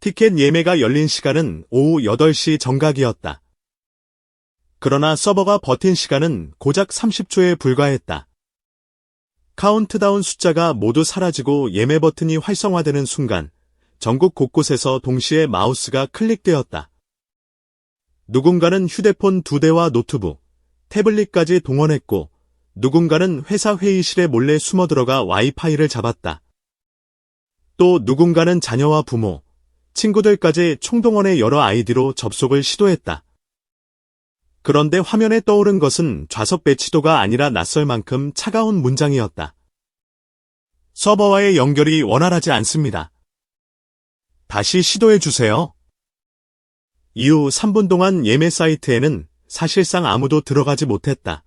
티켓 예매가 열린 시간은 오후 8시 정각이었다. 그러나 서버가 버틴 시간은 고작 30초에 불과했다. 카운트다운 숫자가 모두 사라지고 예매 버튼이 활성화되는 순간 전국 곳곳에서 동시에 마우스가 클릭되었다. 누군가는 휴대폰 두 대와 노트북, 태블릿까지 동원했고 누군가는 회사 회의실에 몰래 숨어 들어가 와이파이를 잡았다. 또 누군가는 자녀와 부모, 친구들까지 총동원의 여러 아이디로 접속을 시도했다. 그런데 화면에 떠오른 것은 좌석 배치도가 아니라 낯설 만큼 차가운 문장이었다. 서버와의 연결이 원활하지 않습니다. 다시 시도해 주세요. 이후 3분 동안 예매 사이트에는 사실상 아무도 들어가지 못했다.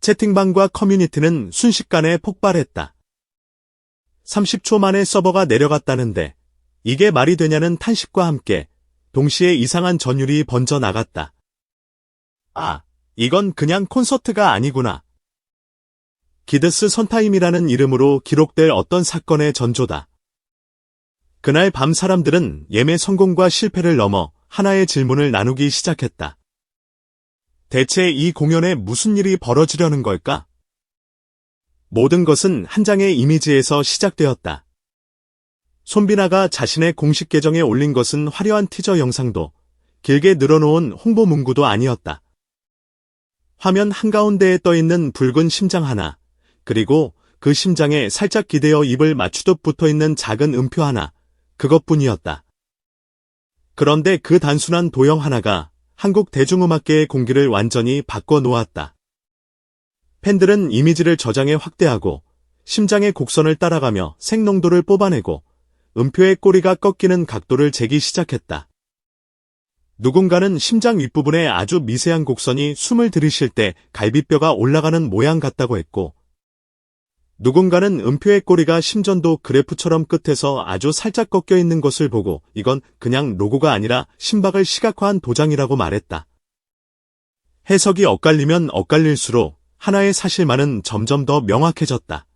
채팅방과 커뮤니티는 순식간에 폭발했다. 30초 만에 서버가 내려갔다는데 이게 말이 되냐는 탄식과 함께 동시에 이상한 전율이 번져 나갔다. 아, 이건 그냥 콘서트가 아니구나. 기드스 선타임이라는 이름으로 기록될 어떤 사건의 전조다. 그날 밤 사람들은 예매 성공과 실패를 넘어 하나의 질문을 나누기 시작했다. 대체 이 공연에 무슨 일이 벌어지려는 걸까? 모든 것은 한 장의 이미지에서 시작되었다. 손비나가 자신의 공식 계정에 올린 것은 화려한 티저 영상도 길게 늘어놓은 홍보 문구도 아니었다. 화면 한가운데에 떠있는 붉은 심장 하나, 그리고 그 심장에 살짝 기대어 입을 맞추듯 붙어있는 작은 음표 하나, 그것뿐이었다. 그런데 그 단순한 도형 하나가 한국 대중음악계의 공기를 완전히 바꿔 놓았다. 팬들은 이미지를 저장해 확대하고 심장의 곡선을 따라가며 생농도를 뽑아내고 음표의 꼬리가 꺾이는 각도를 재기 시작했다. 누군가는 심장 윗부분에 아주 미세한 곡선이 숨을 들이쉴 때 갈비뼈가 올라가는 모양 같다고 했고, 누군가는 음표의 꼬리가 심전도 그래프처럼 끝에서 아주 살짝 꺾여 있는 것을 보고 이건 그냥 로고가 아니라 심박을 시각화한 도장이라고 말했다. 해석이 엇갈리면 엇갈릴수록 하나의 사실만은 점점 더 명확해졌다.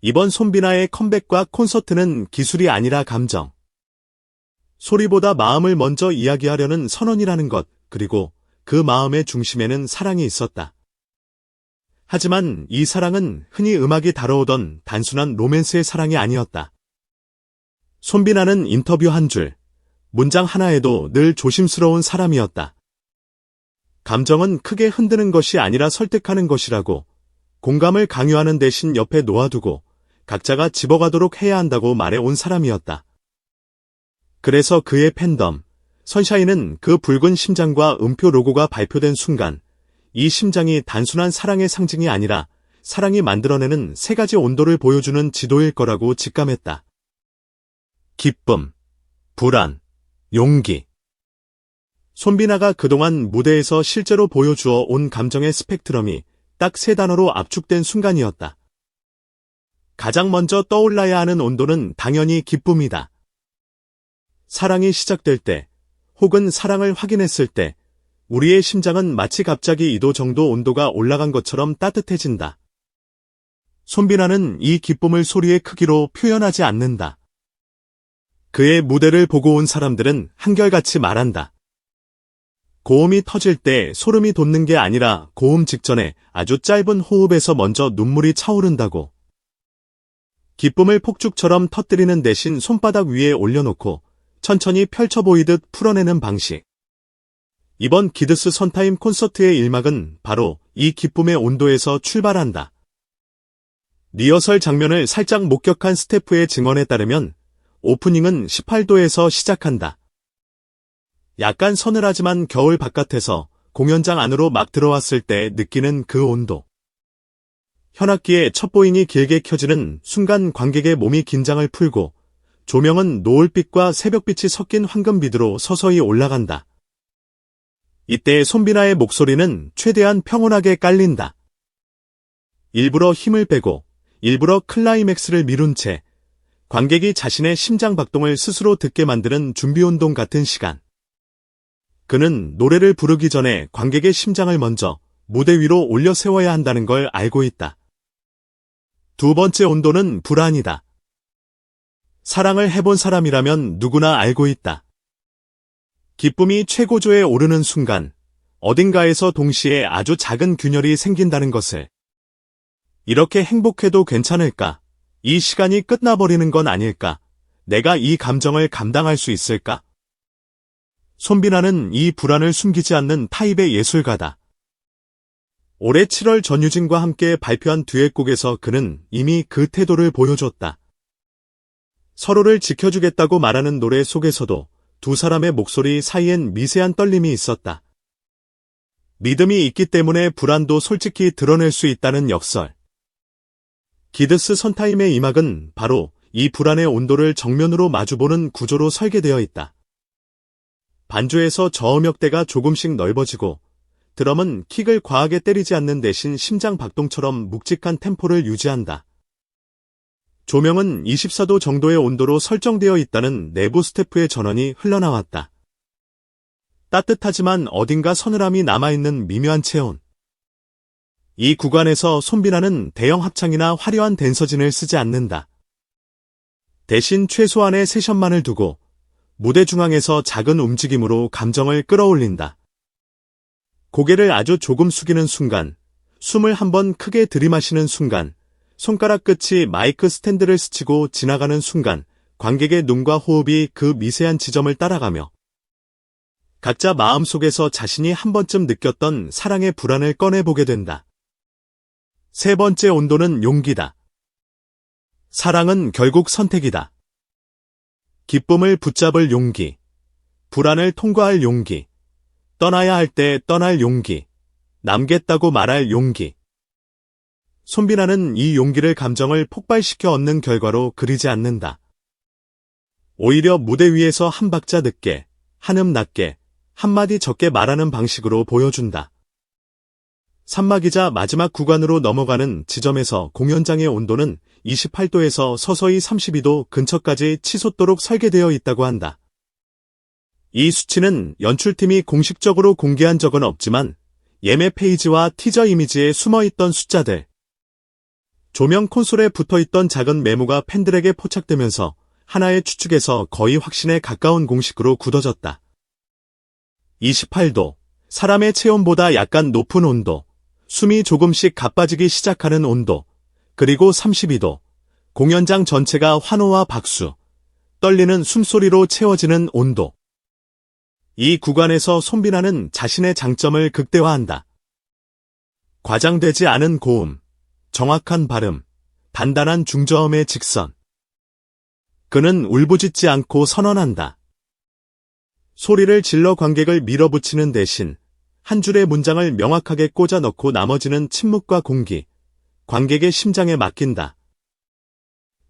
이번 손비나의 컴백과 콘서트는 기술이 아니라 감정. 소리보다 마음을 먼저 이야기하려는 선언이라는 것, 그리고 그 마음의 중심에는 사랑이 있었다. 하지만 이 사랑은 흔히 음악이 다뤄오던 단순한 로맨스의 사랑이 아니었다. 손비나는 인터뷰 한 줄, 문장 하나에도 늘 조심스러운 사람이었다. 감정은 크게 흔드는 것이 아니라 설득하는 것이라고 공감을 강요하는 대신 옆에 놓아두고 각자가 집어가도록 해야 한다고 말해온 사람이었다. 그래서 그의 팬덤, 선샤인은 그 붉은 심장과 음표 로고가 발표된 순간 이 심장이 단순한 사랑의 상징이 아니라 사랑이 만들어내는 세 가지 온도를 보여주는 지도일 거라고 직감했다. 기쁨, 불안, 용기. 손비나가 그동안 무대에서 실제로 보여주어 온 감정의 스펙트럼이 딱 세 단어로 압축된 순간이었다. 가장 먼저 떠올라야 하는 온도는 당연히 기쁨이다. 사랑이 시작될 때, 혹은 사랑을 확인했을 때, 우리의 심장은 마치 갑자기 2도 정도 온도가 올라간 것처럼 따뜻해진다. 손비나는 이 기쁨을 소리의 크기로 표현하지 않는다. 그의 무대를 보고 온 사람들은 한결같이 말한다. 고음이 터질 때 소름이 돋는 게 아니라 고음 직전에 아주 짧은 호흡에서 먼저 눈물이 차오른다고. 기쁨을 폭죽처럼 터뜨리는 대신 손바닥 위에 올려놓고 천천히 펼쳐 보이듯 풀어내는 방식. 이번 기드스 선타임 콘서트의 일막은 바로 이 기쁨의 온도에서 출발한다. 리허설 장면을 살짝 목격한 스태프의 증언에 따르면 오프닝은 18도에서 시작한다. 약간 서늘하지만 겨울 바깥에서 공연장 안으로 막 들어왔을 때 느끼는 그 온도. 현악기에 첫 보잉이 길게 켜지는 순간 관객의 몸이 긴장을 풀고 조명은 노을빛과 새벽빛이 섞인 황금빛으로 서서히 올라간다. 이때 손비나의 목소리는 최대한 평온하게 깔린다. 일부러 힘을 빼고 일부러 클라이맥스를 미룬 채 관객이 자신의 심장 박동을 스스로 듣게 만드는 준비운동 같은 시간. 그는 노래를 부르기 전에 관객의 심장을 먼저 무대 위로 올려 세워야 한다는 걸 알고 있다. 두 번째 온도는 불안이다. 사랑을 해본 사람이라면 누구나 알고 있다. 기쁨이 최고조에 오르는 순간, 어딘가에서 동시에 아주 작은 균열이 생긴다는 것을. 이렇게 행복해도 괜찮을까? 이 시간이 끝나버리는 건 아닐까? 내가 이 감정을 감당할 수 있을까? 손비나는 이 불안을 숨기지 않는 타입의 예술가다. 올해 7월 전유진과 함께 발표한 듀엣곡에서 그는 이미 그 태도를 보여줬다. 서로를 지켜주겠다고 말하는 노래 속에서도 두 사람의 목소리 사이엔 미세한 떨림이 있었다. 믿음이 있기 때문에 불안도 솔직히 드러낼 수 있다는 역설. 기드스 선타임의 이막은 바로 이 불안의 온도를 정면으로 마주보는 구조로 설계되어 있다. 반주에서 저음역대가 조금씩 넓어지고 드럼은 킥을 과하게 때리지 않는 대신 심장 박동처럼 묵직한 템포를 유지한다. 조명은 24도 정도의 온도로 설정되어 있다는 내부 스태프의 전원이 흘러나왔다. 따뜻하지만 어딘가 서늘함이 남아있는 미묘한 체온. 이 구간에서 손비나는 대형 합창이나 화려한 댄서진을 쓰지 않는다. 대신 최소한의 세션만을 두고 무대 중앙에서 작은 움직임으로 감정을 끌어올린다. 고개를 아주 조금 숙이는 순간, 숨을 한번 크게 들이마시는 순간, 손가락 끝이 마이크 스탠드를 스치고 지나가는 순간, 관객의 눈과 호흡이 그 미세한 지점을 따라가며 각자 마음속에서 자신이 한 번쯤 느꼈던 사랑의 불안을 꺼내보게 된다. 세 번째 온도는 용기다. 사랑은 결국 선택이다. 기쁨을 붙잡을 용기, 불안을 통과할 용기, 떠나야 할 때 떠날 용기, 남겠다고 말할 용기. 손비나는 이 용기를 감정을 폭발시켜 얻는 결과로 그리지 않는다. 오히려 무대 위에서 한 박자 늦게, 한음 낮게, 한마디 적게 말하는 방식으로 보여준다. 산막이자 마지막 구간으로 넘어가는 지점에서 공연장의 온도는 28도에서 서서히 32도 근처까지 치솟도록 설계되어 있다고 한다. 이 수치는 연출팀이 공식적으로 공개한 적은 없지만 예매 페이지와 티저 이미지에 숨어있던 숫자들, 조명 콘솔에 붙어있던 작은 메모가 팬들에게 포착되면서 하나의 추측에서 거의 확신에 가까운 공식으로 굳어졌다. 28도, 사람의 체온보다 약간 높은 온도, 숨이 조금씩 가빠지기 시작하는 온도, 그리고 32도, 공연장 전체가 환호와 박수, 떨리는 숨소리로 채워지는 온도. 이 구간에서 손비나는 자신의 장점을 극대화한다. 과장되지 않은 고음, 정확한 발음, 단단한 중저음의 직선. 그는 울부짖지 않고 선언한다. 소리를 질러 관객을 밀어붙이는 대신 한 줄의 문장을 명확하게 꽂아 넣고 나머지는 침묵과 공기, 관객의 심장에 맡긴다.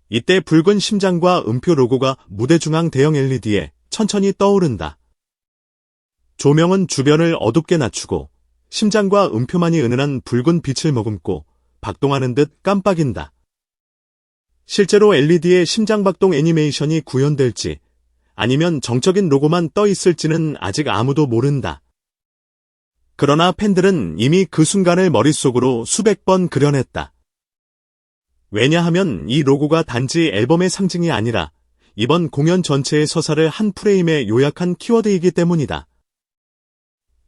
이때 붉은 심장과 음표 로고가 무대 중앙 대형 LED에 천천히 떠오른다. 조명은 주변을 어둡게 낮추고 심장과 음표만이 은은한 붉은 빛을 머금고 박동하는 듯 깜빡인다. 실제로 LED의 심장박동 애니메이션이 구현될지 아니면 정적인 로고만 떠 있을지는 아직 아무도 모른다. 그러나 팬들은 이미 그 순간을 머릿속으로 수백 번 그려냈다. 왜냐하면 이 로고가 단지 앨범의 상징이 아니라 이번 공연 전체의 서사를 한 프레임에 요약한 키워드이기 때문이다.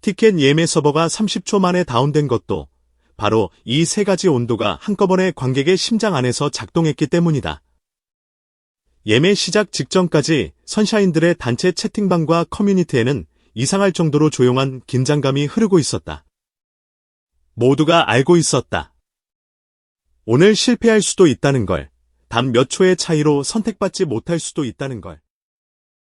티켓 예매 서버가 30초 만에 다운된 것도 바로 이 세 가지 온도가 한꺼번에 관객의 심장 안에서 작동했기 때문이다. 예매 시작 직전까지 선샤인들의 단체 채팅방과 커뮤니티에는 이상할 정도로 조용한 긴장감이 흐르고 있었다. 모두가 알고 있었다. 오늘 실패할 수도 있다는 걸, 단 몇 초의 차이로 선택받지 못할 수도 있다는 걸.